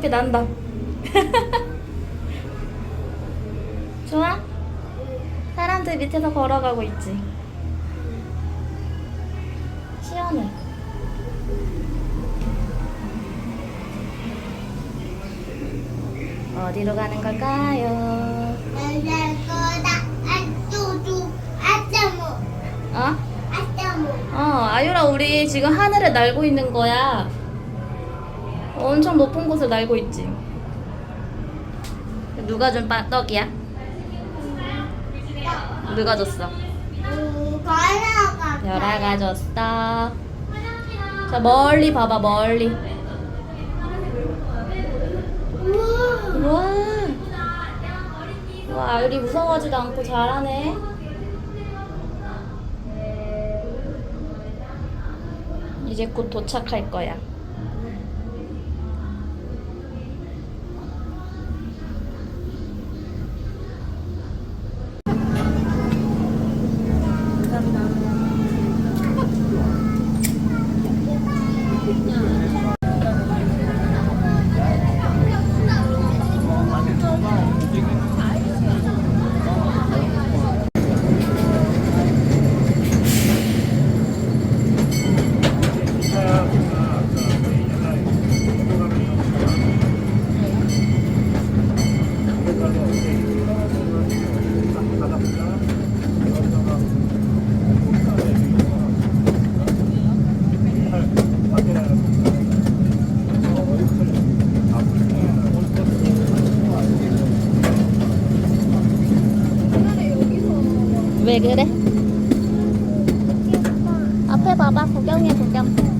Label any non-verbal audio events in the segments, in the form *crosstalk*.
눈높이 난다. *laughs* 좋아? 사람들 밑에서 걸어가고 있지. 시원해. 어디로 가는 걸까요? 어? 어, 아유라 우리 지금 하늘을 날고 있는 거야. 엄청 높은 곳을 날고 있지. 누가 준 빵, 떡이야? 누가 줬어? 열아가 줬어. 자, 멀리 봐봐, 멀리. 우와. 와, 아유리 무서워하지도 않고 잘하네. 이제 곧 도착할 거야. 왜 그래? 앞에 봐봐, 구경해, 구경. 그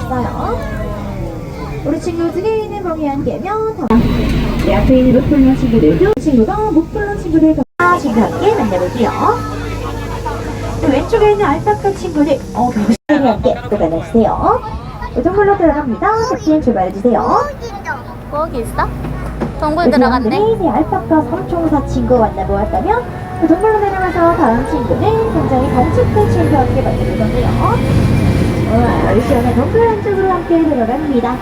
있어요. 우리 친구 두개 있는 범위 한 개면 다. 내 앞에 있는 목플러 친구들도 친구가 목플러 친구들 다 친구 함께 만나볼게요. 또 왼쪽에 있는 알파카 친구들 어 친구 함께 또 만나주세요. 동물로 들어갑니다. 작진 출발해주세요. 거기 있어? 동굴 들어갔네. 네 알파카 삼총사 친구 만나보았다면 그 동물로 내려가서 다음 친구는 굉장히 친구와 함께 만나볼 건데요. 시원한 동굴 안쪽으로 함께 들어갑니다.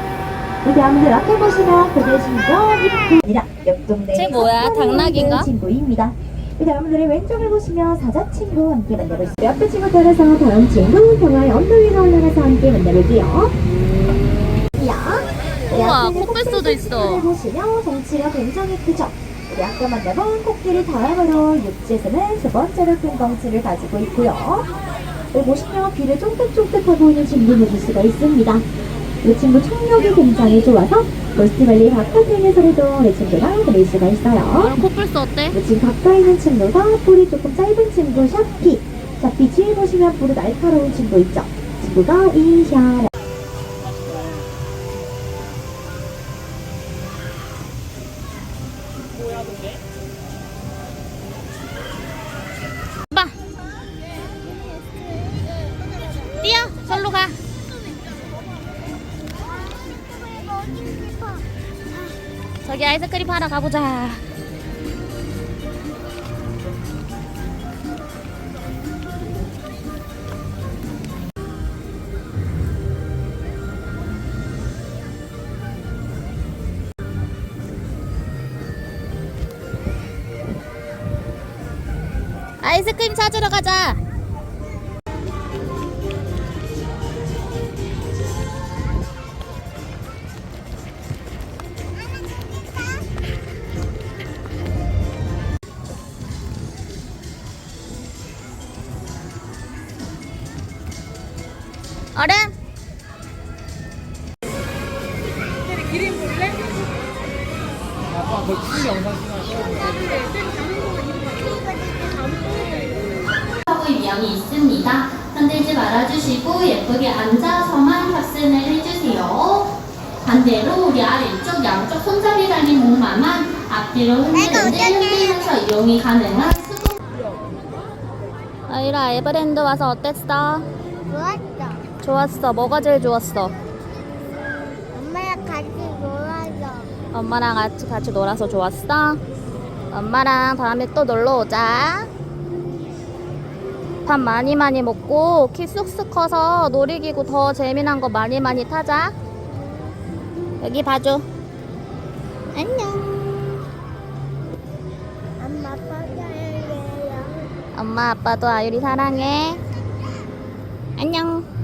우리 아무들 앞에 보시면 그대 신경 이쁘입니다. 옆 동네 쟤 뭐야? 당나귀인가? 친구입니다. 우리 여러분들의 왼쪽을 보시면 사자 친구 함께 있어요. 옆에 친구 따라서 다음 친구 경화의 언덕 위로 올라가서 함께 만나볼게요. 야. 우와, 코뿔소도 있어. 보시면 덩치가 굉장히 크죠. 우리 아까 만나본 코끼리 다음으로 육지에서는 두 번째로 큰 덩치를 가지고 있고요. 여기 보시면 귀를 쫑긋쫑긋하고 있는 친구를 볼 수가 있습니다. 이 친구 청력이 굉장히 좋아서 로스트밸리 바깥에서도 이 친구랑 들릴 수가 있어요. 코뿔소 어때? 이 지금 가까이 있는 친구가 뿔이 조금 짧은 친구 샤피. 샤피 뒤에 보시면 뿔이 날카로운 친구 있죠. 친구가 이샤. 봐. 절로 가. 저기 아이스크림 하러 가보자. 아이스크림 찾으러 가자. 얼음. 하고 위험이 있습니다. 흔들지 말아주시고 예쁘게 앉아서만 탑승을 해주세요. 반대로 우리 아래쪽 양쪽 손잡이 달린 목마만 앞뒤로 흔들흔들 흔들면서 이용이 가능한 수동 아유라 에버랜드 와서 어땠어? 좋았어. 좋았어. 뭐가 제일 좋았어? 엄마랑 같이 놀아줘. 엄마랑 같이 같이 놀아서 좋았어? 엄마랑 다음에 또 놀러 오자. 밥 많이 많이 먹고 키 쑥쑥 커서 놀이기구 더 재미난 거 많이 많이 타자. 여기 봐줘. 안녕. 엄마 빠져요. 엄마 아빠도 아유리 사랑해. 안녕.